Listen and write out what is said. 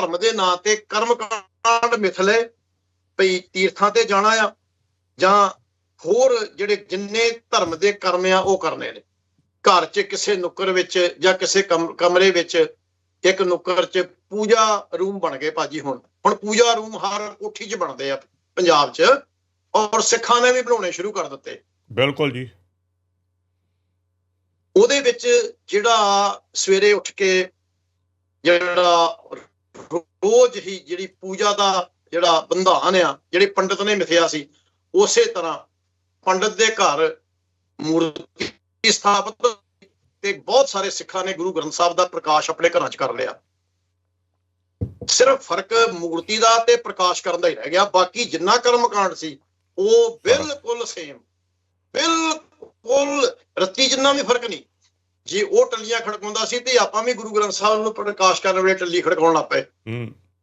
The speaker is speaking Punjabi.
ਧਰਮ ਦੇ ਨਾਂ ਤੇ ਕਰਮਕਾਂਡ ਮਿਥਲੇ ਭਈ ਤੀਰਥਾਂ ਤੇ ਜਾਣਾ ਆ ਜਾਂ ਹੋਰ ਜਿਹੜੇ ਜਿੰਨੇ ਧਰਮ ਦੇ ਕਰਮ ਆ ਉਹ ਕਰਨੇ ਨੇ। ਘਰ 'ਚ ਕਿਸੇ ਨੁੱਕਰ ਵਿੱਚ ਜਾਂ ਕਿਸੇ ਕਮ- ਕਮਰੇ ਵਿੱਚ ਇੱਕ ਨੁੱਕਰ 'ਚ ਪੂਜਾ ਰੂਮ ਬਣ ਗਏ ਭਾਜੀ ਹੁਣ। ਹੁਣ ਪੂਜਾ ਰੂਮ ਹਰ ਕੋਠੀ 'ਚ ਬਣਦੇ ਆ ਪੰਜਾਬ 'ਚ ਔਰ ਸਿੱਖਾਂ ਨੇ ਵੀ ਬਣਾਉਣੇ ਸ਼ੁਰੂ ਕਰ ਦਿੱਤੇ। ਬਿਲਕੁਲ ਜੀ। ਉਹਦੇ ਵਿੱਚ ਜਿਹੜਾ ਸਵੇਰੇ ਉੱਠ ਕੇ ਜਿਹੜਾ ਰੋਜ਼ ਹੀ ਜਿਹੜੀ ਪੂਜਾ ਦਾ ਜਿਹੜਾ ਬੰਧਾਨ ਆ, ਜਿਹੜੇ ਪੰਡਤ ਨੇ ਮਿਥਿਆ ਸੀ, ਉਸੇ ਤਰ੍ਹਾਂ ਪੰਡਤ ਦੇ ਘਰ ਮੂਰਤੀ ਸਥਾਪਿਤ ਤੇ ਬਹੁਤ ਸਾਰੇ ਸਿੱਖਾਂ ਨੇ ਗੁਰੂ ਗ੍ਰੰਥ ਸਾਹਿਬ ਦਾ ਪ੍ਰਕਾਸ਼ ਆਪਣੇ ਘਰਾਂ 'ਚ ਕਰ ਲਿਆ। ਸਿਰਫ ਫ਼ਰਕ ਮੂਰਤੀ ਦਾ ਤੇ ਪ੍ਰਕਾਸ਼ ਕਰਨ ਦਾ ਹੀ ਰਹਿ ਗਿਆ, ਬਾਕੀ ਜਿੰਨਾ ਕਰਮਕਾਂਡ ਸੀ, ਉਹ ਬਿਲਕੁਲ ਸੇਮ ਬਿਲਕੁਲ ਰੱਤੀ ਜਿੰਨਾ ਵੀ ਫ਼ਰਕ ਨਹੀਂ। ਜੇ ਉਹ ਟੱਲੀਆਂ ਖੜਕਾਉਂਦਾ ਸੀ ਤੇ ਆਪਾਂ ਵੀ ਗੁਰੂ ਗ੍ਰੰਥ ਸਾਹਿਬ ਨੂੰ ਪ੍ਰਕਾਸ਼ ਕਰਨ ਵੇਲੇ ਟੱਲੀ ਖੜਕਾਉਣ ਲੱਗ ਪਏ।